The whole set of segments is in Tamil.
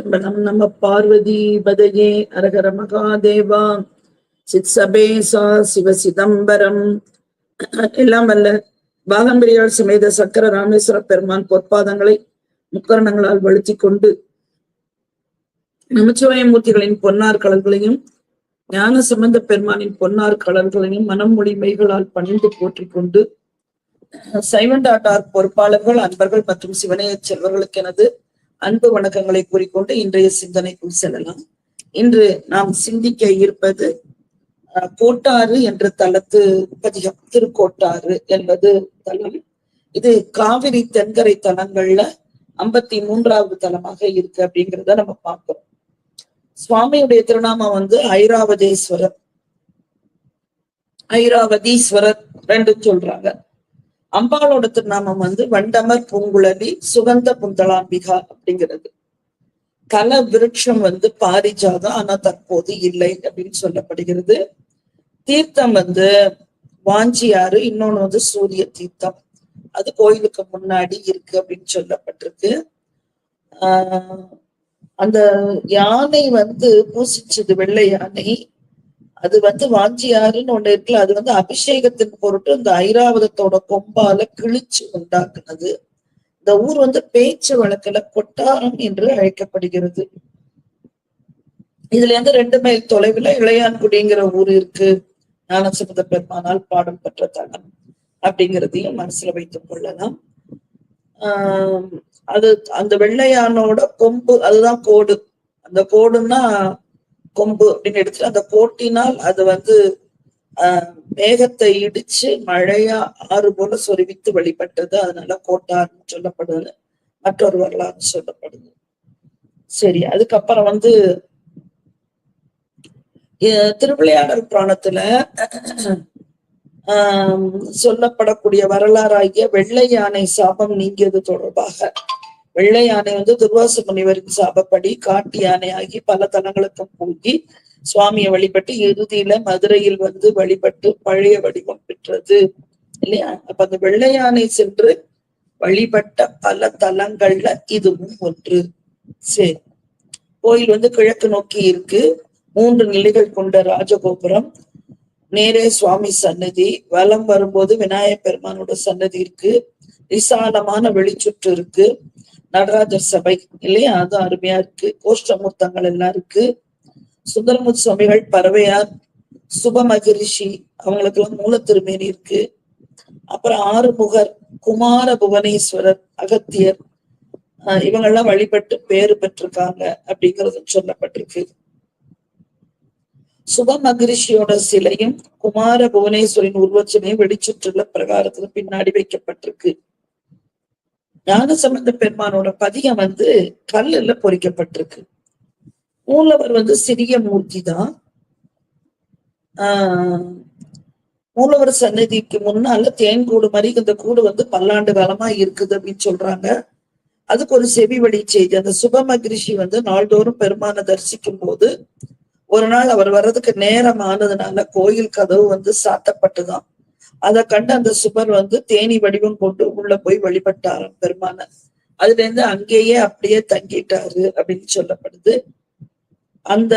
திருச்சிற்றம்பலம் நம பார்வதி பதையே அரகர மகாதேவா சித் சபேசா சிவ சிதம்பரம். எல்லாம் வல்ல பாகம்பிரியாள் சமேத சக்கர ராமேஸ்வர பெருமான் பொற்பாதங்களை முக்கரணங்களால் வழுத்தி கொண்டு நமச்சிவாயமூர்த்திகளின் பொன்னார் கலர்களையும் ஞான சம்பந்த பெருமானின் பொன்னார் கலர்களையும் மனம் மொழி மெய்களால் பணிந்து போற்றிக் கொண்டு சைவண்டாட்டார் பொறுப்பாளர்கள் அன்பர்கள் மற்றும் சிவனைய செல்வர்களுக்கு எனது அன்பு வணக்கங்களை கூறிக்கொண்டு இன்றைய சிந்தனைக்குள் செல்லலாம். இன்று நாம் சிந்திக்க இருப்பது கோட்டாறு என்ற தலத்து பதிகம் திருக்கோட்டாறு என்பது தலம் இது காவிரி தென்கரை தலங்கள்ல ஐம்பத்தி மூன்றாவது தலமாக இருக்கு அப்படிங்கிறத நம்ம பார்க்கிறோம். சுவாமியுடைய திருநாமம் வந்து ஐராவதேஸ்வரர். ஐராவதீஸ்வரர் ரெண்டு சொல்றாங்க. அம்பாளோட திருநாமம் வந்து வண்டமர் பூங்குழலி சுகந்த புந்தளாம்பிகா அப்படிங்கிறது. கல விருட்சம் வந்து பாரிஜாதம் ஆனா தற்போது இல்லை அப்படின்னு சொல்லப்படுகிறது. தீர்த்தம் வந்து வாஞ்சியாறு இன்னொன்னு வந்து சூரிய தீர்த்தம். அது கோயிலுக்கு முன்னாடி இருக்கு அப்படின்னு சொல்லப்பட்டிருக்கு. ஆஹ் அந்த யானை வந்து பூசிச்சது வெள்ளை யானை அது வந்து வாஞ்சியாறுன்னு ஒண்ணு இருக்குல்ல அது வந்து அபிஷேகத்தின் பொருட்டு இந்த ஐராவதத்தோட கொம்பால கிழிச்சு உண்டாக்குனது. இந்த ஊர் வந்து பேச்சு வழக்குல கொட்டாரம் என்று அழைக்கப்படுகிறது. இதுல இருந்து ரெண்டு மைல் தொலைவுல இளையான்குடிங்கிற ஊர் இருக்கு. ஞானசம்பந்த பெருமானால் பாடம் பெற்ற தலம் அப்படிங்கிறதையும் மனசுல வைத்துக் கொள்ளலாம். ஆஹ் அது அந்த வெள்ளையானோட கொம்பு அதுதான் கோடு. அந்த கோடுன்னா கொம்பு அப்படின்னு எடுத்துட்டு அந்த கோட்டினால் அது வந்து ஆஹ் மேகத்தை இடிச்சு மழையா ஆறு போல சொருவித்து வழிபட்டது. அதனால கோட்டார்னு சொல்லப்படுது மற்றொரு வரலாறு சொல்லப்படுது. சரி அதுக்கப்புறம் வந்து திருவிளையாடல் புராணத்துல ஆஹ் சொல்லப்படக்கூடிய வரலாறாகிய வெள்ளை யானை சாபம் நீங்கியது தொடர்பாக வெள்ளை யானை வந்து துர்வாச முனிவரின் சாபப்படி காட்டு யானை ஆகி பல தலங்களுக்கும் போகி சுவாமியை வழிபட்டு இறுதியில மதுரையில் வந்து வழிபட்டு பழைய வடிவம் பெற்றது. இல்லையா? அப்ப அந்த வெள்ளை யானை சென்று வழிபட்ட பல தலங்கள்ல இதுவும் ஒன்று. சரி. கோயில் வந்து கிழக்கு நோக்கி இருக்கு. மூன்று நிலைகள் கொண்ட ராஜகோபுரம். நேரே சுவாமி சன்னதி. வலம் வரும்போது விநாயகர் பெருமானோட சன்னதி இருக்கு. விசாலமான வெளிச்சுற்று இருக்கு. நடராஜர் சபை இல்லையா? அது அருமையா இருக்கு. கோஷ்டமூர்த்தங்கள் எல்லாம் இருக்கு. சுந்தரமுத் சுவாமிகள் பறவையார் சுப மகரிஷி அவங்களுக்கு எல்லாம் மூல திருமேனி இருக்கு. அப்புறம் ஆறுமுகர் குமார புவனேஸ்வரர் அகத்தியர் இவங்கெல்லாம் வழிபட்டு பேறு பெற்றிருக்காங்க அப்படிங்கிறது சொல்லப்பட்டிருக்கு. சுப மகரிஷியோட சிலையும் குமார புவனேஸ்வரின் உருவச்சினையும் வெடிச்சுற்றுள்ள பிரகாரத்துல பின்னாடி வைக்கப்பட்டிருக்கு. ஞான சம்பந்த பெருமானோட பதிகம் வந்து கல்லுல பொறிக்கப்பட்டிருக்கு. மூலவர் வந்து சிறிய மூர்த்தி தான். ஆஹ் மூலவர் சன்னதிக்கு முன்னால தேன் கூடு மாதிரி இந்த கூடு வந்து பல்லாண்டு காலமா இருக்குது அப்படின்னு சொல்றாங்க. அதுக்கு ஒரு செவி வழி செய்தி. அந்த சுபம கிரிஷி வந்து நாள்தோறும் பெருமானை தரிசிக்கும் போது ஒரு நாள் அவர் வர்றதுக்கு நேரம் ஆனதுனால கோயில் கதவு வந்து சாத்தப்பட்டுதான். அதை கண்டு அந்த சுபர் வந்து தேனி வடிவம் கொண்டு உள்ள போய் வழிபட்டாராம் பெருமான. அதுல இருந்து அங்கேயே அப்படியே தங்கிட்டாரு அப்படின்னு சொல்லப்படுது. அந்த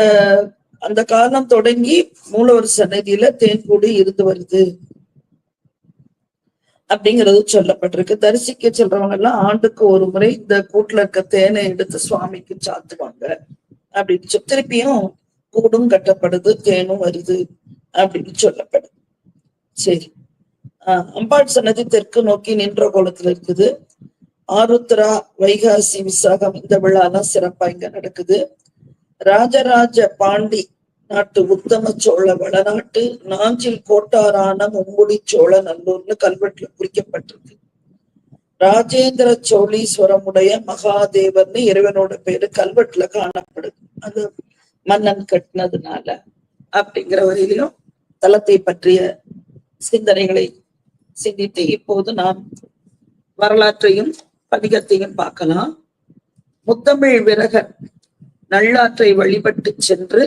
அந்த காலம் தொடங்கி மூலவர் சன்னதியில தேன்கூடு இருந்து வருது. அப்படிங்கிறது சொல்லப்பட்டிருக்கு. தரிசிக்க செல்றவங்க எல்லாம் ஆண்டுக்கு ஒரு முறை இந்த கூட்டுல இருக்க தேனை எடுத்து சுவாமிக்கு சாத்துவாங்க அப்படின்னு சொல்லி திருப்பியும் கூடும் கட்டப்படுது தேனும் வருது அப்படின்னு சொல்லப்படுது சரி. அம்பாள் சன்னதி தெற்கு நோக்கி நின்ற கோலத்துல இருக்குது. ஆருத்ரா வைகாசி விசாகம் இந்த விழாலாம் சிறப்பா இங்க நடக்குது. ராஜராஜ பாண்டி நாட்டு உத்தம சோழ வளநாட்டு நாஞ்சில் கோட்டாரான மும்முடி சோழ நல்லூர்னு கல்வெட்டுல குறிக்கப்பட்டிருக்கு. ராஜேந்திர சோழீஸ்வரமுடைய மகாதேவர்னு இறைவனோட பேரு கல்வெட்டுல காணப்படுது. அது மன்னன் கட்டினதுனால அப்படிங்கிற வரையிலும் தலத்தை பற்றிய சிந்தனைகளை சிந்தித்து இப்போது நாம் வரலாற்றையும் பதிகத்தையும் பார்க்கலாம். முத்தமிழ் விரகன் நல்லாற்றை வழிபட்டு சென்று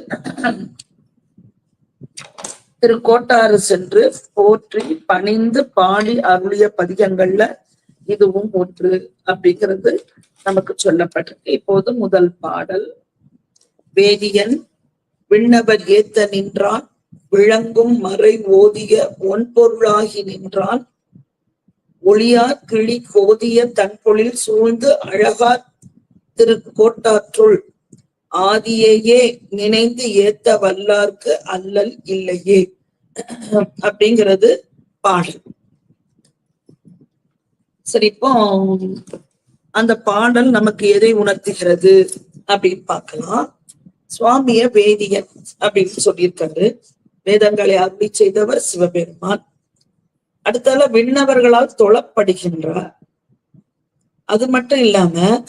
திரு கோட்டாறு சென்று போற்றி பணிந்து பாடி அருளிய பதிகங்கள்ல இதுவும் ஒன்று அப்படிங்கிறது நமக்கு சொல்லப்பட்டிருக்கு. இப்போது முதல் பாடல். வேதியன் விண்ணவர் ஏத்த நின்றான். விளங்கும் மறை ஓதிய ஒன்பொருளாகி நின்றான். ஒளியார் கிளி கோதிய தன்பொழில் சூழ்ந்து அழகார் திருக்கோட்டாற்றுள் ஆதியையே நினைந்து ஏத்த வல்லார்க்கு அல்லல் இல்லையே அப்படிங்கிறது பாடல். சரி இப்போ அந்த பாடல் நமக்கு எதை உணர்த்துகிறது அப்படின்னு பார்க்கலாம். சுவாமிய வேதியன் அப்படின்னு சொல்லியிருக்காரு. வேதங்களை அருளி செய்தவர் சிவபெருமான். அடுத்தால விண்ணவர்களால் தொழப்படுகின்றார். அது மட்டும் இல்லாம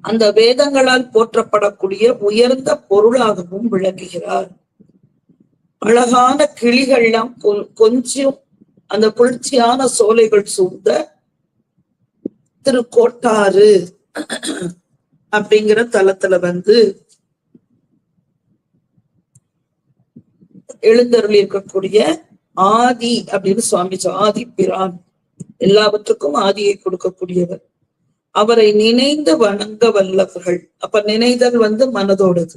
அந்த வேதங்களால் போற்றப்படக்கூடிய உயர்ந்த பொருளாகவும் விளங்குகிறார். அழகான கிளிகள்லாம் கொ- கொஞ்சம் அந்த குளிர்ச்சியான சோலைகள் சூழ்ந்த திருக்கோட்டாறு அப்படிங்கிற தலத்துல வந்து எழுந்தருள் இருக்கக்கூடிய ஆதி அப்படின்னு சுவாமி ஆதி பிரான். எல்லாவற்றுக்கும் ஆதியை கொடுக்கக்கூடியவர். அவரை நினைந்து வணங்க வல்லவர்கள். அப்ப நினைதல் வந்து மனதோடது.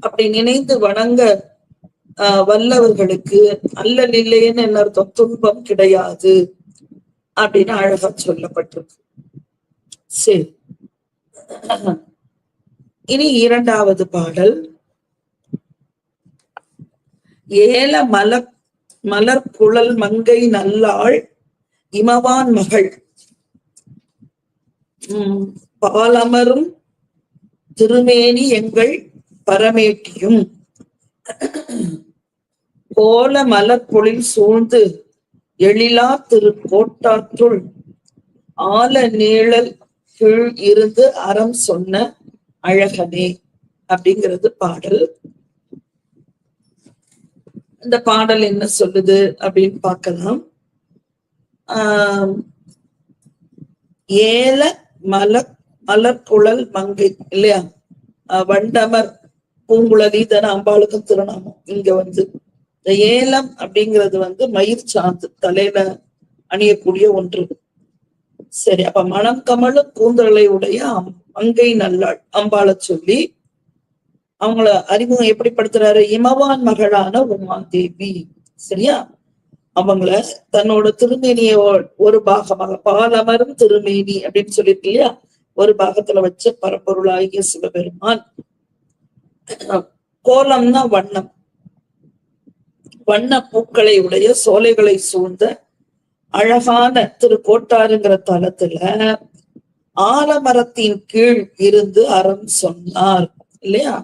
அப்படி நினைந்து வணங்க ஆஹ் வல்லவர்களுக்கு அல்லல் இல்லைன்னு என்ன அர்த்தம்? துன்பம் கிடையாது அப்படின்னு அழகா சொல்லப்பட்டிருக்கு. சரி. இனி இரண்டாவது பாடல். ஏல மலர் மலர் குழல் மங்கை நல்லாள் இமவான் மகள். உம் பாலமரும் திருமேனி எங்கள் பரமேட்டியும். கோல மலர்பொழில் சூழ்ந்து எழிலா திருக்கோட்டாற்றுள் ஆல நீழல் கீழ் இருந்து அறம் சொன்ன அழகனே அப்படிங்கிறது பாடல். இந்த பாடல் என்ன சொல்லுது அப்படின்னு பார்க்கலாம். ஆஹ் ஏல மல மலர்குழல் மங்கை இல்லையா? வண்டமர் பூங்குழலி தன அம்பாளுக்கும் திருநாமம். இங்க வந்து இந்த ஏலம் அப்படிங்கிறது வந்து மயிர் சாந்து தலையில அணியக்கூடிய ஒன்று. சரி அப்ப மனம் கமலும் கூந்தலை உடைய அம்- நல்லாள் அம்பாளை சொல்லி அவங்கள அறிமுகம் எப்படி படுத்துறாரு இமவான் மகளான உமாதேவி சரியா? அவங்கள தன்னோட திருமேனிய ஒரு பாகமாக பாலமரும் திருமேனி அப்படின்னு சொல்லிட்டு இல்லையா? ஒரு பாகத்துல வச்ச பரப்பொருளாகிய சிவபெருமான். கோலம்னா வண்ணம். வண்ண பூக்களை உடைய சோலைகளை சூழ்ந்த அழகான திருக்கோட்டாருங்கிற தலத்துல ஆலமரத்தின் கீழ் இருந்து அறம் சொன்னார். இல்லையா?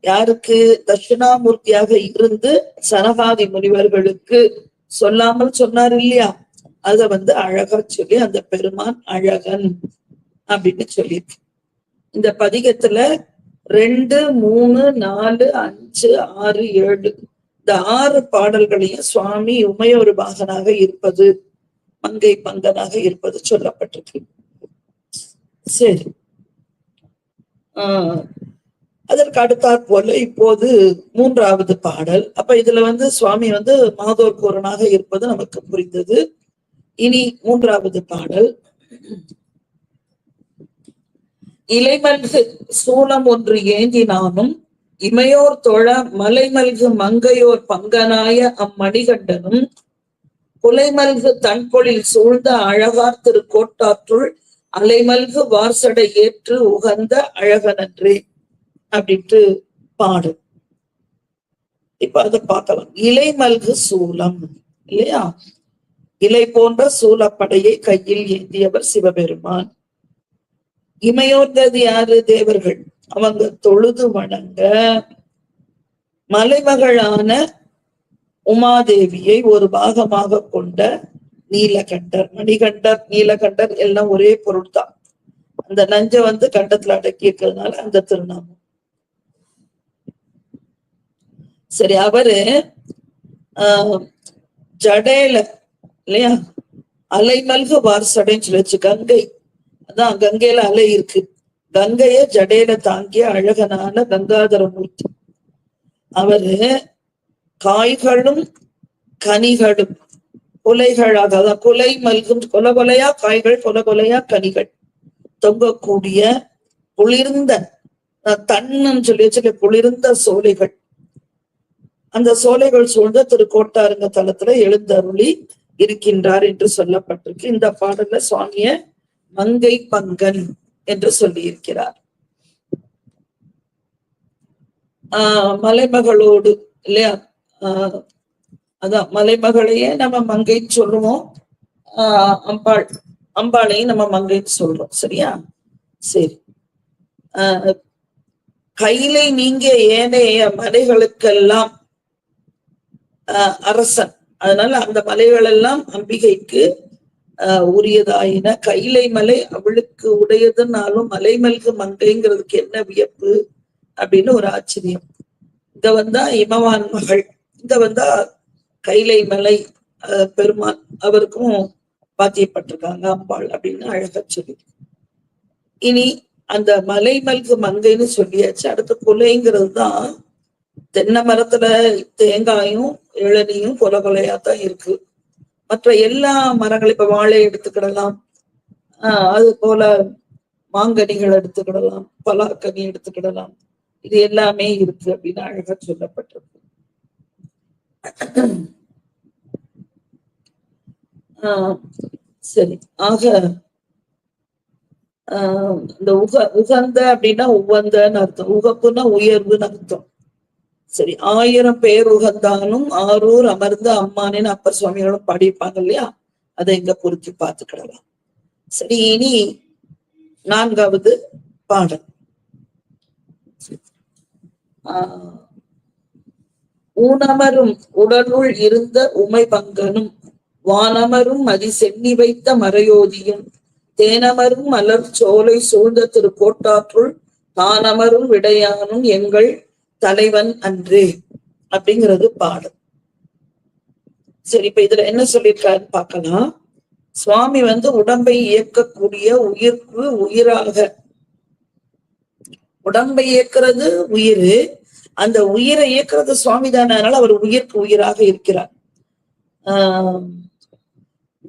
யாருக்கு தட்சிணாமூர்த்தியாக இருந்து சனகாதி முனிவர்களுக்கு சொல்லாமல் சொன்னார் இல்லையா? அத வந்து அழகா சொல்லி அந்த பெருமான் அழகன் அப்படின்னு சொல்லியிருக்கு. இந்த பதிகத்துல ரெண்டு மூணு நாலு அஞ்சு ஆறு ஏழு இந்த ஆறு பாடல்களையும் சுவாமி உமையொரு பாகனாக இருப்பது மங்கை பங்கனாக இருப்பது சொல்லப்பட்டிருக்கு. சரி. ஆஹ் அதற்கு அடுத்தாற் போல இப்போது மூன்றாவது பாடல். அப்ப இதுல வந்து சுவாமி வந்து மாதோர் கோரனாக இருப்பது நமக்கு புரிந்தது. இனி மூன்றாவது பாடல். இலைமல்கு சூலம் ஒன்று ஏந்தினானும் இமையோர் தொழ மலைமல்கு மங்கையோர் பங்கனாய அம்மணிகண்டனும் குலைமல்கு தன்பொழில் சூழ்ந்த அழகார் திருக்கோட்டாற்றுள் அலைமல்கு வார்சடை ஏற்று உகந்த அழகனன்றே. அப்படின்ட்டு பாடு. இப்ப அதை பார்க்கலாம். இலை மல்கு சூலம். இல்லையா? இலை போன்ற சூலப்படையை கையில் ஏந்தியவர் சிவபெருமான். இமையோர்ந்தது யாரு? தேவர்கள். அவங்க தொழுது வணங்க. மலைமகளான உமாதேவியை ஒரு பாகமாக கொண்ட நீலகண்டர் மணிகண்டர் நீலகண்டர் எல்லாம் ஒரே பொருள் தான் அந்த நஞ்ச வந்து கண்டத்துல அடக்கி இருக்கிறதுனால அந்த திருநாமம். சரி அவரு ஆஹ் ஜடேல இல்லையா? அலைமல்கு வார்சடைன்னு சொல்லி வச்சு கங்கை. அதான் கங்கையில அலை இருக்கு. கங்கைய ஜடேல தாங்கிய அழகனான கங்காதர மூர்த்தி. அவரு காய்களும் கனிகளும் கொலைகளாக அதான் கொலை மல்கும் கொல கொலையா காய்கள் கொல கொலையா கனிகள் தொங்கக்கூடிய குளிர்ந்த அஹ், சொல்லி வச்சுக்க குளிர்ந்த சோலைகள். அந்த சோலைகள் சூழ்ந்த திருக்கோட்டாருங்க தலத்துல எழுந்தருளி இருக்கின்றார் என்று சொல்லப்பட்டிருக்கு. இந்த பாடல்ல சுவாமிய மங்கை பங்கன் என்று சொல்லியிருக்கிறார். ஆஹ் மலைமகளோடு இல்லையா? ஆஹ் அதான் மலைமகளையே நம்ம மங்கை சொல்லுவோம். ஆஹ் அம்பாள் அம்பாளையும் நம்ம மங்கைன்னு சொல்றோம் சரியா? சரி. ஆஹ் கையிலை நீங்க ஏனைய மலைகளுக்கெல்லாம் அரசன். அதனால அந்த மலைகள் எல்லாம் அம்பிகைக்கு ஆஹ் உரியதாயின. கைலை மலை அவளுக்கு உடையதுனாலும் மலைமல்கு மங்கைங்கிறதுக்கு என்ன வியப்பு அப்படின்னு ஒரு ஆச்சரியம். இங்க வந்தா இமவான் மகள். இங்க வந்தா கைலை மலை பெருமான் அவருக்கும் பாத்தியப்பட்டிருக்காங்க அம்பாள் அப்படின்னு அழகா சொல்லி. இனி அந்த மலைமல்கு மங்கைன்னு சொல்லியாச்சு. அடுத்து கொலைங்கிறது தான் தென்னை மரத்துல தேங்காயும் இளநியும் கொலை கொலையா தான் இருக்கு. மற்ற எல்லா மரங்களும் இப்ப வாழை எடுத்துக்கிடலாம். ஆஹ் அது போல மாங்கனிகள் எடுத்துக்கிடலாம் பலாக்கனி எடுத்துக்கிடலாம். இது எல்லாமே இருக்கு அப்படின்னு அழகா சொல்லப்பட்டிருக்கு. ஆஹ் சரி ஆக ஆஹ் இந்த உக உகந்த அப்படின்னா உவந்தன்னு அர்த்தம். உகப்புன்னா உயர்வுன்னு அர்த்தம். சரி ஆயிரம் பேர் உகந்தானும் ஆரூர் அமர்ந்து அம்மானேன்னு அப்பர் சுவாமிகளும் பாடியிருப்பாங்க இல்லையா? அதை இங்க பொருத்தி பார்த்துக்கிடலாம். சரி இனி நான்காவது பாடல். ஆஹ் ஊனமரும் உடலுள் இருந்த உமை பங்கனும் வானமரும் மதி சென்னி வைத்த மறையோதியும் தேனமரும் மலர் சோலை சூழ்ந்த திருக்கோட்டாற்றுள் தானமரும் விடையானும் எங்கள் தலைவன் அன்றே அப்படிங்கிறது பாடல் சரி இப்ப இதுல என்ன சொல்லியிருக்காருன்னு பார்க்கலாம். சுவாமி வந்து உடம்பை இயக்கக்கூடிய உயிர்க்கு உயிராக. உடம்பை இயக்குறது உயிர். அந்த உயிரை இயக்குறது சுவாமி தானே அதனால அவர் உயிர்க்கு உயிராக இருக்கிறார். ஆஹ்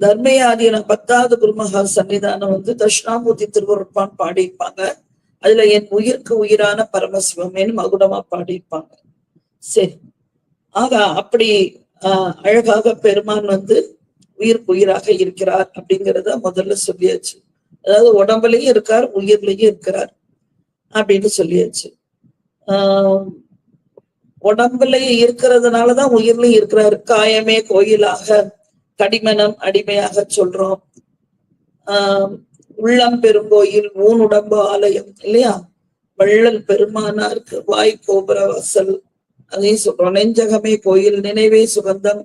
தர்மயாதீன பத்தாவது குருமகா சன்னிதானம் வந்து தட்சிணாமூர்த்தி திருவருட்பான் பாடியிருப்பாங்க. அதுல என் உயிருக்கு உயிரான பரமசிவமேன்னு மகுடமா பாடியிருப்பாங்க. சரி. ஆக அப்படி ஆஹ் அழகாக பெருமான் வந்து உயிருக்கு உயிராக இருக்கிறார் அப்படிங்கிறத முதல்ல சொல்லியாச்சு. அதாவது உடம்புலயும் இருக்கார் உயிர்லயும் இருக்கிறார் அப்படின்னு சொல்லியாச்சு. ஆஹ் உடம்புல இருக்கிறதுனாலதான் உயிர்லயும் இருக்கிறார். காயமே கோயிலாக கடிமனம் அடிமையாக சொல்றோம். ஆஹ் உள்ளம் பெருங்கோயில் ஊன் உடம்பு ஆலயம் இல்லையா? வள்ளல் பெருமானாருக்கு வாய் கோபுர வாசல். அதையும் சொல்றோம். நெஞ்சகமே கோயில் நினைவே சுகந்தம்.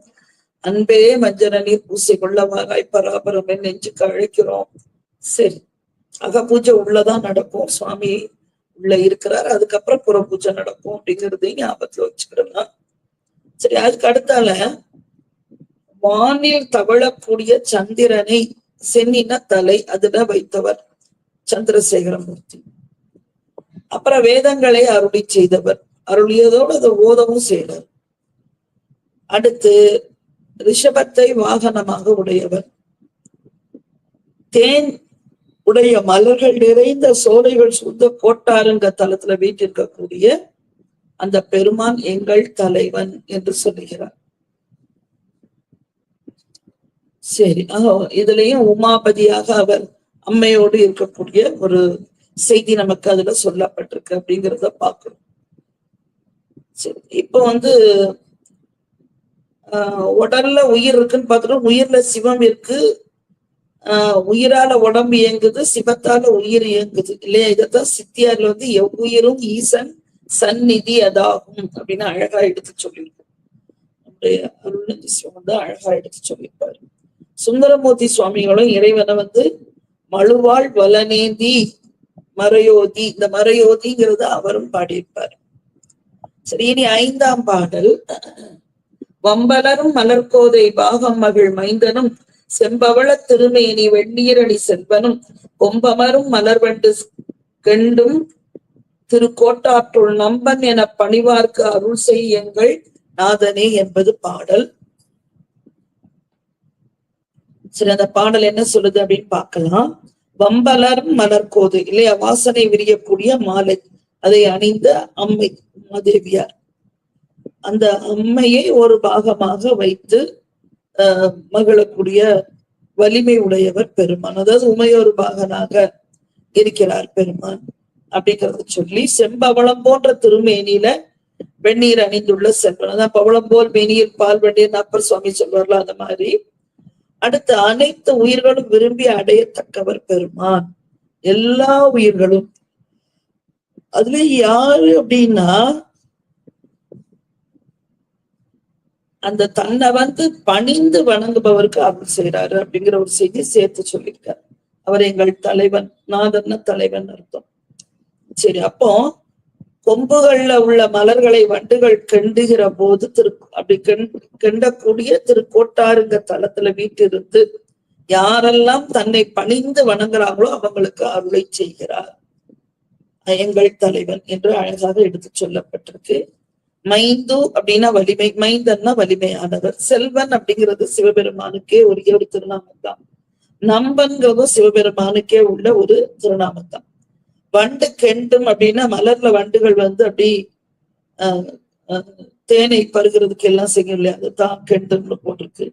அன்பே மஞ்சள நீர் பூசி கொள்ளவாராய் பராபரமே நெஞ்சுக்கு அழைக்கிறோம். சரி. அக பூஜை உள்ளதான் நடக்கும். சுவாமி உள்ள இருக்கிறார். அதுக்கப்புறம் புற பூஜை நடக்கும் அப்படிங்கறதையும் ஞாபகத்துல வச்சுக்கிடலாம் சரி அதுக்கு அடுத்தால வானில் தவழக்கூடிய சந்திரனை சென்னின தலை அதுல வைத்தவர் சந்திரசேகரமூர்த்தி. அப்புறம் வேதங்களை அருளி செய்தவர். அருளியதோடு அதை ஓதவும் செய்தார். அடுத்து ரிஷபத்தை வாகனமாக உடையவர். தேன் உடைய மலர்கள் நிறைந்த சோலைகள் சுத்த கோட்டாருங்க தலத்துல வீட்டிருக்கக்கூடிய அந்த பெருமான் எங்கள் தலைவன் என்று சொல்லுகிறார். சரி. ஆஹ் இதுலயும் உமாபதியாக அவர் அம்மையோடு இருக்கக்கூடிய ஒரு செய்தி நமக்கு அதுல சொல்லப்பட்டிருக்கு அப்படிங்கிறத பாக்குறோம் சரி. இப்ப வந்து ஆஹ் உடல்ல உயிர் இருக்குன்னு பாத்துட்டு உயிர்ல சிவம் இருக்கு. ஆஹ் உயிரால உடம்பு இயங்குது சிவத்தால உயிர் இயங்குது. இல்லையா? இதத்தான் சித்தியார்ல வந்து எவ்வுயிரும் ஈசன் சந்நிதி அதாகும் அப்படின்னு அழகா எடுத்து சொல்லியிருக்கோம் நம்முடைய அருள்நந்தி சிவம் வந்து அழகா எடுத்து சொல்லியிருப்பாரு. சுந்தரமூர்த்தி சுவாமிகளும் இறைவனை வந்து மழுவாள் வலனேந்தி மறையோதி இந்த மறையோதிங்கிறத அவரும் பாடியிருப்பார். சரி இனி ஐந்தாம் பாடல். வம்பலரும் மலர்கோதை பாகம் மகிழ் மைந்தனும் செம்பவள திருமேனி வெண்ணீரணி செல்வனும் கொம்பமரும் மலர்வண்டு கெண்டும் திருக்கோட்டாற்றுள் நம்பன் என பணிவார்க்கு அருள் செய்யுங்கள் நாதனே என்பது பாடல். சரி அந்த பாடல் என்ன சொல்லுது அப்படின்னு பார்க்கலாம். வம்பலர் மலர்கோது இல்லையா? வாசனை விரியக்கூடிய மாலை. அதை அணிந்த அம்மை உமாதேவியார். அந்த அம்மையை ஒரு பாகமாக வைத்து ஆஹ் மகிழக்கூடிய வலிமை உடையவர் பெருமான். அதாவது உமையொரு பாகனாக இருக்கிறார் பெருமான் அப்படிங்கறத சொல்லி செம்பவளம் போன்ற திருமேனியில வெந்நீர் அணிந்துள்ள செல்வன். அதான் பவளம் போல் மேனியில் பால் வெந்நீர் அப்பர் சுவாமி சொல்வார்ல அந்த மாதிரி. அடுத்து அனைத்து உயிர்களும் விரும்பி அடையத்தக்கவர் பெருமான். எல்லா உயிர்களும். அதுல யாரு அப்படின்னா அந்த தன்னை வந்து பணிந்து வணங்குபவருக்கு அருள் செய்யறாரு அப்படிங்கிற ஒரு செய்தி சேர்த்து சொல்லியிருக்காரு. அவர் எங்கள் தலைவன் நாதன்ன தலைவன் அர்த்தம். சரி அப்போ கொம்புகள்ல உள்ள மலர்களை வண்டுகள் கெண்டுகிற போது திரு அப்படி கெண் கெண்டக்கூடிய திருக்கோட்டாருங்க தளத்துல வீட்டிருந்து யாரெல்லாம் தன்னை பணிந்து வணங்குறாங்களோ அவங்களுக்கு அருளை செய்கிறார். எங்கள் தலைவன் என்று அழகாக எடுத்து சொல்லப்பட்டிருக்கு. மைந்து அப்படின்னா வலிமை மைந்தன்னா வலிமையானவர். செல்வன் அப்படிங்கிறது சிவபெருமானுக்கே ஒரே ஒரு திருநாமம் தான் நம்பன்கிறதும் சிவபெருமானுக்கே உள்ள ஒரு திருநாமம் தான் வண்டு கெண்டும் அப்படின்னா மலர்ல வண்டுகள் வந்து அப்படி ஆஹ் தேனை பருகிறதுக்கு எல்லாம் செய்யும் இல்லையா? அது தான் கெண்டுன்னு போட்டிருக்கு.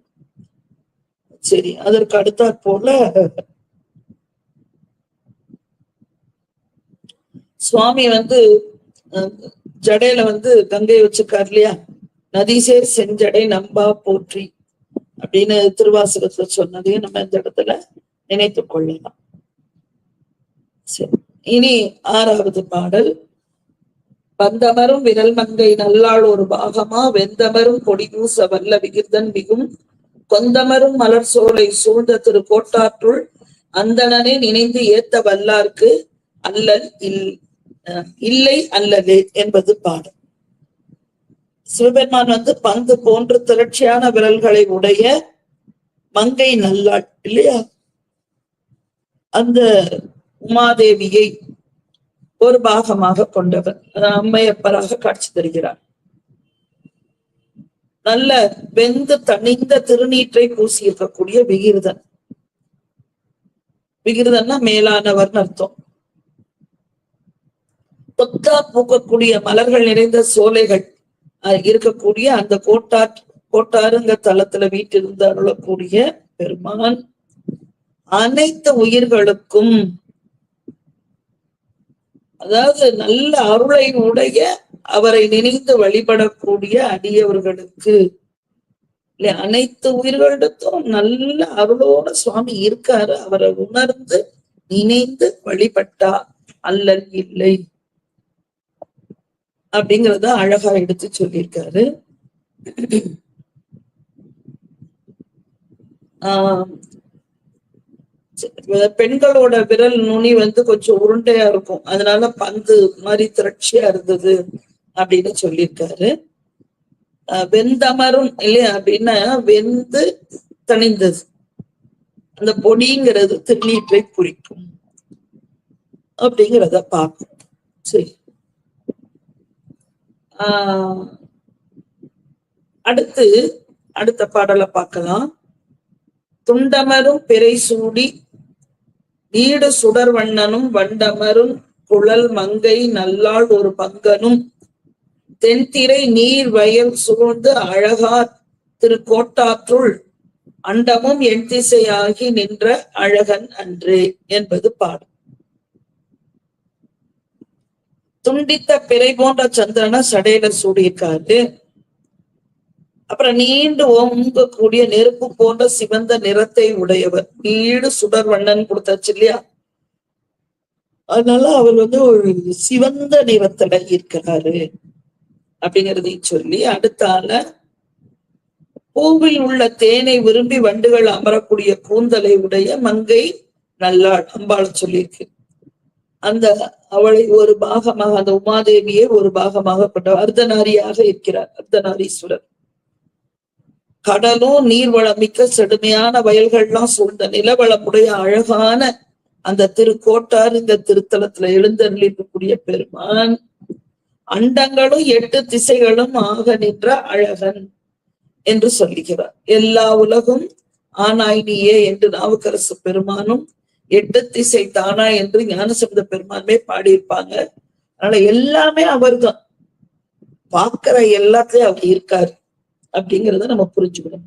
சரி அதற்கு அடுத்தாற் போல சுவாமி வந்து ஜடையில வந்து கங்கையை வச்சிருக்காரு இல்லையா? நதிசேர் செஞ்சடை நம்பா போற்றி அப்படின்னு திருவாசகத்துல சொன்னதையும் நம்ம இந்த இடத்துல நினைத்து கொள்ளலாம். சரி. இனி ஆறாவது பாடல். வந்தமரும் விரல் மங்கை நல்லாள் ஒரு பாகமா வெந்தமரும் கொடிதூச வல்ல விகிர்தன் மிகும். கொந்தமரும் மலர் சோலை சூழ்ந்த திரு கோட்டாற்றுள் அந்தணனை நினைந்து ஏத்த வல்லார்க்கு அல்லல் இல் இல்லை அல்லது என்பது பாடல். சிவபெருமான் வந்து பந்து போன்று திரட்சியான விரல்களை உடைய மங்கை நல்லாள் இல்லையா? அந்த உமாதேவியை ஒரு பாகமாக கொண்டவர் அம்மையப்பராக காட்சி தருகிறார். நல்ல வெந்து தணிந்த திருநீற்றை பூசி இருக்கக்கூடிய விகிருதன். விகிருதன்னா மேலானவர்னு அர்த்தம். கொத்தா பூக்கக்கூடிய மலர்கள் நிறைந்த சோலைகள் இருக்கக்கூடிய அந்த கோட்டா கோட்டாருங்க தளத்துல வீட்டிலிருந்து அருளக்கூடிய பெருமான். அனைத்து உயிர்களுக்கும் அதாவது நல்ல அருளை உடைய அவரை நினைந்து வழிபடக்கூடிய அடியவர்களுக்கு இல்ல அனைத்து உயிர்களிடத்தும் நல்ல அருளோட சுவாமி இருக்காரு. அவரை உணர்ந்து நினைந்து வழிபட்டா அல்லல் இல்லை அப்படிங்கிறத அழகா எடுத்து சொல்லியிருக்காரு. ஆஹ் பெண்களோட விரல் நுனி வந்து கொஞ்சம் உருண்டையா இருக்கும். அதனால பந்து மாதிரி திரட்சியா இருந்தது அப்படின்னு சொல்லியிருக்காரு. வெந்தமரும் இல்லையா அப்படின்னா வெந்து தணிந்தது. அந்த பொடிங்கிறது திருநீற்றை குறிக்கும் அப்படிங்கிறத பார்ப்போம். சரி. ஆஹ் அடுத்து அடுத்த பாடலை பார்க்கலாம். துண்டமரும் பிறை சூடி நீடு சுடர்வண்ணனும் வண்டமரும் குழல் மங்கை நல்லாள் ஒரு பங்கனும். தென்திரை நீர் வயல் சூழ்ந்து அழகா திருக்கோட்டாற்றுள் அண்டமும் என் திசையாகி நின்ற அழகன் அன்று என்பது பாடம். துண்டித்த பிறை போன்ற சந்திரனை சடையில சூடியிருக்காரு. அப்புறம் நீண்டு ஓங்கக்கூடிய நெருப்பு போன்ற சிவந்த நிறத்தை உடையவர். நீடு சுடர் வண்ணன் கொடுத்தாச்சு இல்லையா? அதனால அவர் வந்து ஒரு சிவந்த நிறத்துல இருக்கிறாரு அப்படிங்கிறதையும் சொல்லி அடுத்தால பூவில் உள்ள தேனை விரும்பி வண்டுகள் அமரக்கூடிய கூந்தலை உடைய மங்கை நல்லாள் அம்பாள் சொல்லியிருக்கு. அந்த அவளை ஒரு பாகமாக அந்த உமாதேவியை ஒரு பாகமாக கொண்ட அர்த்தநாரியாக இருக்கிறார். அர்த்தநாரீஸ்வரர். கடலும் நீர்வளம் மிக்க செடுமையான வயல்கள்லாம் சூழ்ந்த நிலவளமுடைய அழகான அந்த திருக்கோட்டார் இந்த திருத்தலத்துல எழுந்தருளிருக்கக்கூடிய பெருமான். அண்டங்களும் எட்டு திசைகளும் ஆக நின்ற அழகன் என்று சொல்லுகிறார். எல்லா உலகும் ஆனாய் நீயே என்று நாவுக்கரசு பெருமானும் எட்டு திசை தானா என்று ஞானசம்பந்த பெருமானுமே பாடியிருப்பாங்க. அதனால எல்லாமே அவர்தான். பார்க்கிற எல்லாத்தையும் அவர் இருக்காரு. அப்படிங்கிறத நம்ம புரிஞ்சுக்கணும்.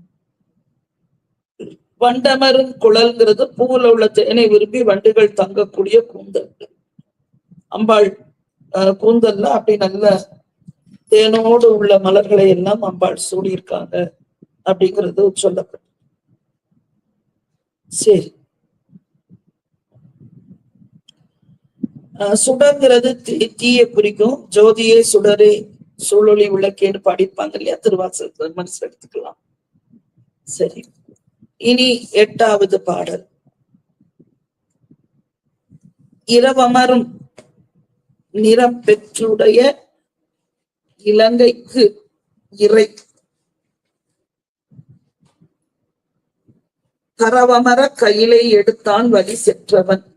வண்டமரும் குழல்ங்கிறது பூவுல உள்ள தேனை விரும்பி வண்டுகள் தங்கக்கூடிய கூந்தல். அம்பாள் கூந்தல்ல அப்படி நல்ல தேனோடு உள்ள மலர்களை எல்லாம் அம்பாள் சூடியிருக்காங்க அப்படிங்கிறது சொல்லப்படும். சரி. அஹ், சுடங்கிறது தீ தீயை குறிக்கும். ஜோதியே சுடரே சூழொளி விளக்கேன்னு பாடிப்பாங்க இல்லையா திருவாசகத்துல மனசு எடுத்துக்கலாம். சரி. இனி எட்டாவது பாடல். இரவமரும் நிறம் பெற்றுடைய இலங்கைக்கு இறை. கரவமர கையிலை எடுத்தான் வழி சென்றவன்.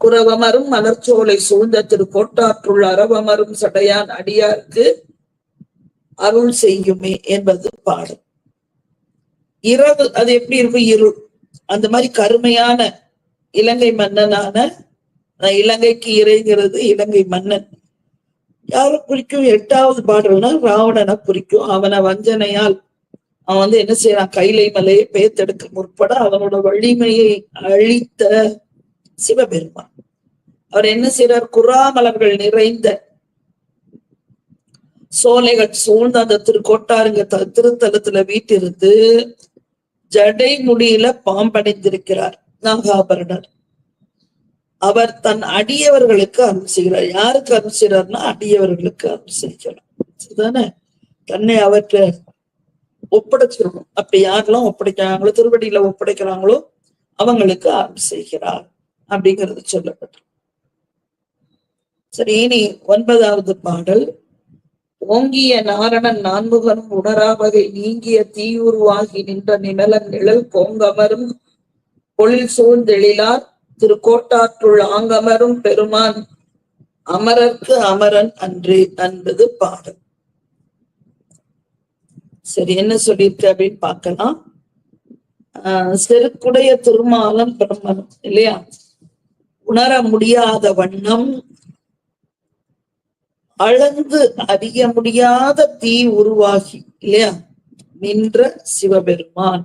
குரவமரும் மலர்ச்சோலை சூழ்ந்த திரு கோட்டாற்றுள் அரவமரும் சடையான் அடியார்க்கு அருள் செய்யுமே என்பது பாடல் இரவு அது எப்படி இருக்கும்? இருள். அந்த மாதிரி கருமையான இலங்கை மன்னனான இலங்கைக்கு இறைங்கிறது இலங்கை மன்னன். யாரும் குறிக்கும்? எட்டாவது பாடல்னா ராவணனை குறிக்கும். அவனை வஞ்சனையால் அவன் வந்து என்ன செய்யறான்? கைலை மலையை பேத்தெடுக்க முற்பட அவனோட வலிமையை அழித்த சிவபெருமான். அவர் என்ன செய்யறார் குறாமலர்கள் நிறைந்த சோலைகள் சூழ்ந்த அந்த திருக்கோட்டாருங்க த- திருத்தலத்துல வீட்டிருந்து ஜடை முடியில பாம்படைந்திருக்கிறார் நாகாபரணர். அவர் தன் அடியவர்களுக்கு அருள் செய்கிறார். யாருக்கு அருள் செய்கிறார்னா அடியவர்களுக்கு அருள் செய்கிறார். சரிதானே? தன்னை அவற்றை ஒப்படைச்சிடணும் அப்படி யாரெல்லாம் ஒப்படைக்கிறாங்களோ திருவடியில ஒப்படைக்கிறாங்களோ அவங்களுக்கு அருள் செய்கிறார். அப்படிங்கிறது சொல்லப்பட்டு சரி இனி ஒன்பதாவது பாடல். ஓங்கிய நாரணன் நான்முகனும் உணராவகை நீங்கிய தீயுருவாகி நின்ற நிழலன் நிழல் கோங்கமரும் பொழில் சூழ்ந்தெழிலார் திருக்கோட்டாற்றுள் ஆங்கமரும் பெருமான் அமரர்க்கு அமரன் அன்று என்பது பாடல். சரி என்ன சொல்லியிருக்கு அப்படின்னு பார்க்கலாம். ஆஹ் செருக்குடைய திருமாலம் பிரம்மன் இல்லையா? உணர முடியாத வண்ணம் அளந்து அறிய முடியாத தீ உருவாகி இல்லையா? நின்ற சிவபெருமான்.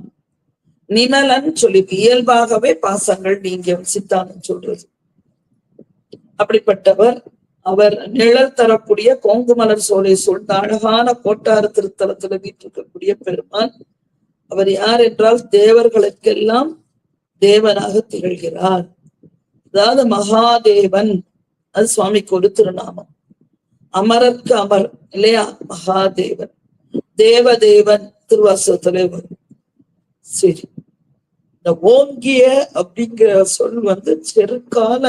நிமலன் சொல்லி இயல்பாகவே பாசங்கள் நீங்க சித்தாந்தம் சொல்றது. அப்படிப்பட்டவர் அவர் நிழல் தரக்கூடிய கோங்குமலர் சோலை சூழ்ந்த அழகான கோட்டார திருத்தலத்துல வீட்டிருக்கக்கூடிய பெருமான். அவர் யார் என்றால் தேவர்களுக்கெல்லாம் தேவனாக திகழ்கிறார். அதாவது மகாதேவன் அது சுவாமிக்கு ஒரு திருநாமம். அமரர்க்கு அமர் இல்லையா? மகாதேவன். தேவதேவன் திருவாசகத்திலே வரும். சரி. இந்த ஓங்கிய அப்படிங்கிற சொல் வந்து செருக்கால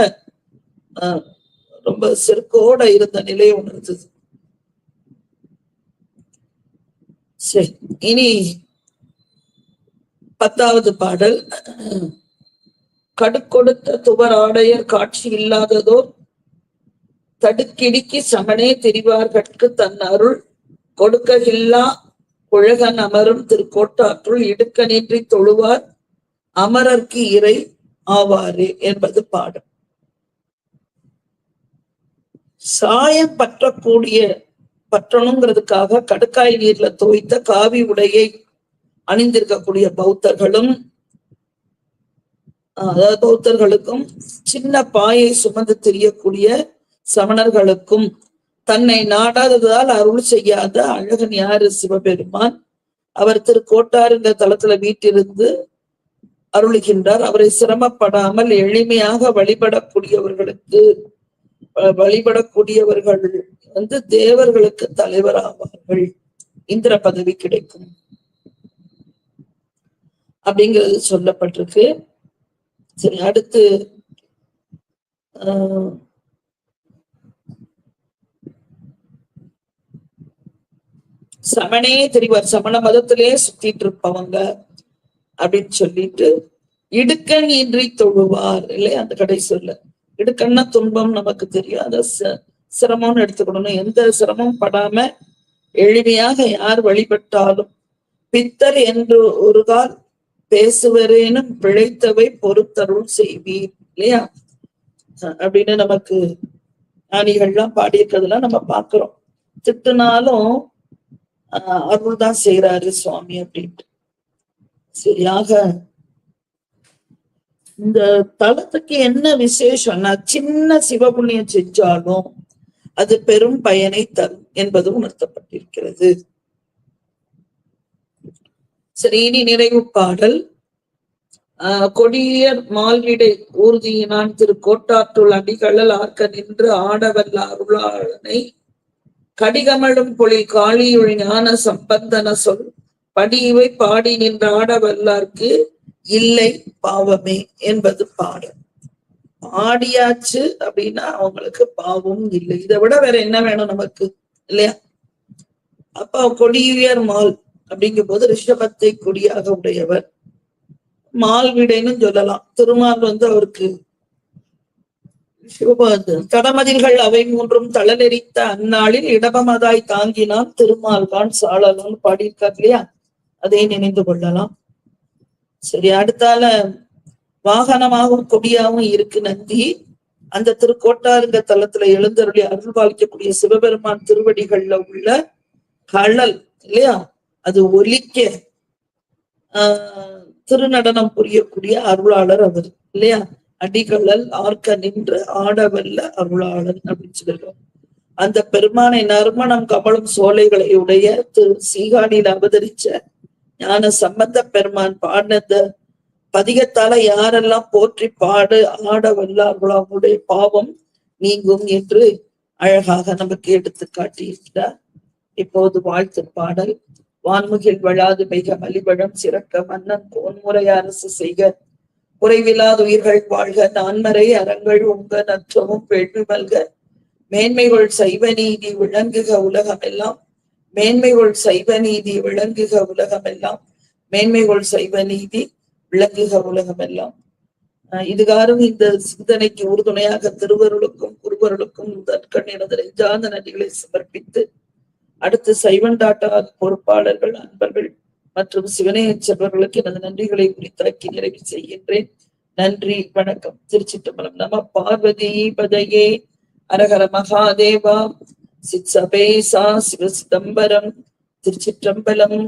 ஆஹ், ரொம்ப செருக்கோட இருந்த நிலையை உணர்ந்தது. சரி. இனி பத்தாவது பாடல். கடுக்கொடுத்த துவர் ஆடையர் காட்சி இல்லாததோர் தடுக்கிடுக்கி சமனே திரிவார்கட்கு தன் அருள் கொடுக்ககில்லா குழகன் அமரும் திருக்கோட்டாற்றுள் இடுக்க நின்றி தொழுவார் அமரர்க்கு இறை ஆவாரே என்பது பாடம். சாயம் பற்றக்கூடிய பற்றணுங்கிறதுக்காக கடுக்காய் நீர்ல தோய்த்த காவி உடையை அணிந்திருக்கக்கூடிய பௌத்தர்களும் அதாவது பௌத்தர்களுக்கும் சின்ன பாயை சுமந்து தெரியக்கூடிய சமணர்களுக்கும் தன்னை நாடாததால் அருள் செய்யாத அழகன் யாரு? சிவபெருமான். அவர் திருக்கோட்டார் இந்த தளத்துல வீட்டிருந்து அருளுகின்றார். அவரை சிரமப்படாமல் எளிமையாக வழிபடக்கூடியவர்களுக்கு வழிபடக்கூடியவர்கள் வந்து தேவர்களுக்கு தலைவராவார்கள். இந்திர பதவி கிடைக்கும். அப்படிங்கிறது சொல்லப்பட்டிருக்கு. சரி அடுத்து ஆஹ் சமணே தெரிவார் சமண மதத்திலே சுத்திட்டு இருப்பவங்க அப்படின்னு சொல்லிட்டு இடுக்கண் இன்றி தொழுவார் இல்லையா? அந்த கடை சொல்ல இடுக்கண்ணா துன்பம் நமக்கு தெரியும். அத ச- சிரமம்னு எடுத்துக்கணும் எந்த சிரமம் படாம எளிமையாக யார் வழிபட்டாலும் பித்தர் என்று ஒரு கால் பேசுவரேனும் பிழைத்தவை பொறுத்தருள் செய்வீர் இல்லையா? அப்படின்னு நமக்கு ஞானிகள்லாம் பாடியிருக்கிறதுலாம் நம்ம பாக்குறோம் திட்டுனாலும் ஆஹ் அருள் தான் செய்யறாரு சுவாமி அப்படின்ட்டு. சரியாக இந்த தளத்துக்கு என்ன விசேஷம்னா சின்ன சிவபுண்ணியம் செஞ்சாலும் அது பெரும் பயனை தரும் என்பது உணர்த்தப்பட்டிருக்கிறது. சரி இனி நிறைவு பாடல். ஆஹ் கொடியர் மால்விடை ஊர்தியினான் திரு கோட்டாற்றுள் அடிகளல் ஆர்க்க நின்று ஆடவல்ல அருளாளனை. கடிகமழும் பொழி காளியுள் ஞான சம்பந்தன சொல். படியுவை பாடி நின்ற ஆடவல்லார்க்கு இல்லை பாவமே என்பது பாடல் பாடியாச்சு அப்படின்னா அவங்களுக்கு பாவம் இல்லை. இதை விட வேற என்ன வேணும் நமக்கு? இல்லையா? அப்ப கொடியுயர் மால் அப்படிங்கும் போது ரிஷபத்தை கொடியாக உடையவர். மால்விடைன்னு சொல்லலாம். திருமால் வந்து அவருக்கு சிவபாத தடமதில்கள் அவை மூன்றும் தளநெறித்த அந்நாளில் இடபமதாய் தாங்கினான் திருமால்கான் சாளலும் பாடியிருக்கார் இல்லையா? அதை நினைந்து கொள்ளலாம். சரி அடுத்தால வாகனமாகவும் கொடியாகவும் இருக்கு நந்தி. அந்த திருக்கோட்டாருங்க தலத்துல எழுந்தருளி அருள் பாலிக்கக்கூடிய சிவபெருமான் திருவடிகள்ல உள்ள கழல் இல்லையா? அது ஒலிக்க ஆஹ் திருநடனம் புரியக்கூடிய அருளாளர் அவர் இல்லையா? அடிகளல் ஆர்க்க நின்று ஆடவல்ல அருளாளன் அப்படின்னு சொல்லுறோம் அந்த பெருமானை நறுமணம் கமலும் சோலைகளை உடைய திரு சீகாடியில் அவதரிச்ச ஞான சம்பந்த பெருமான் பாடினத பதிகத்தால யாரெல்லாம் போற்றி பாடு ஆட வல்லார்களோ அவங்களுடைய பாவம் நீங்கும் என்று அழகாக நமக்கு எடுத்து காட்டியிருக்கிறார் இப்போது வாழ்த்து பாடல் வான்முகில் வளாது மிக மலிபழம் சிறக்க மன்னன் போன்முறை அரசு செய்க. குறைவில்லாத உயிர்கள் வாழ்க நான்மறை அறங்கள் உங்க நற்றமும் வேள்வி மல்க. மேன்மைகள் சைவ நீதி விளங்குக உலகமெல்லாம். மேன்மைகள் சைவ நீதி விளங்குக உலகமெல்லாம். மேன்மைகள் சைவ நீதி விளங்குக உலகமெல்லாம். ஆஹ் இதுகாரும் இந்த சிந்தனைக்கு உறுதுணையாக திருவருளுக்கும் குருவருளுக்கும் தற்கண் எனது நெஞ்சார்ந்த நன்றிகளை சமர்ப்பித்து அடுத்து சைவண்டாட்டா பொறுப்பாளர்கள் அன்பர்கள் மற்றும் சிவனையச் செல்வர்களுக்கு எனது நன்றிகளை குறித்தாக்கி நிறைவு செய்கின்றேன். நன்றி வணக்கம். திருச்சிற்றம்பலம் நம பார்வதி பதையே. அரகர மகாதேவா. சித் சபேசா சிவ சிதம்பரம் திருச்சிற்றம்பலம்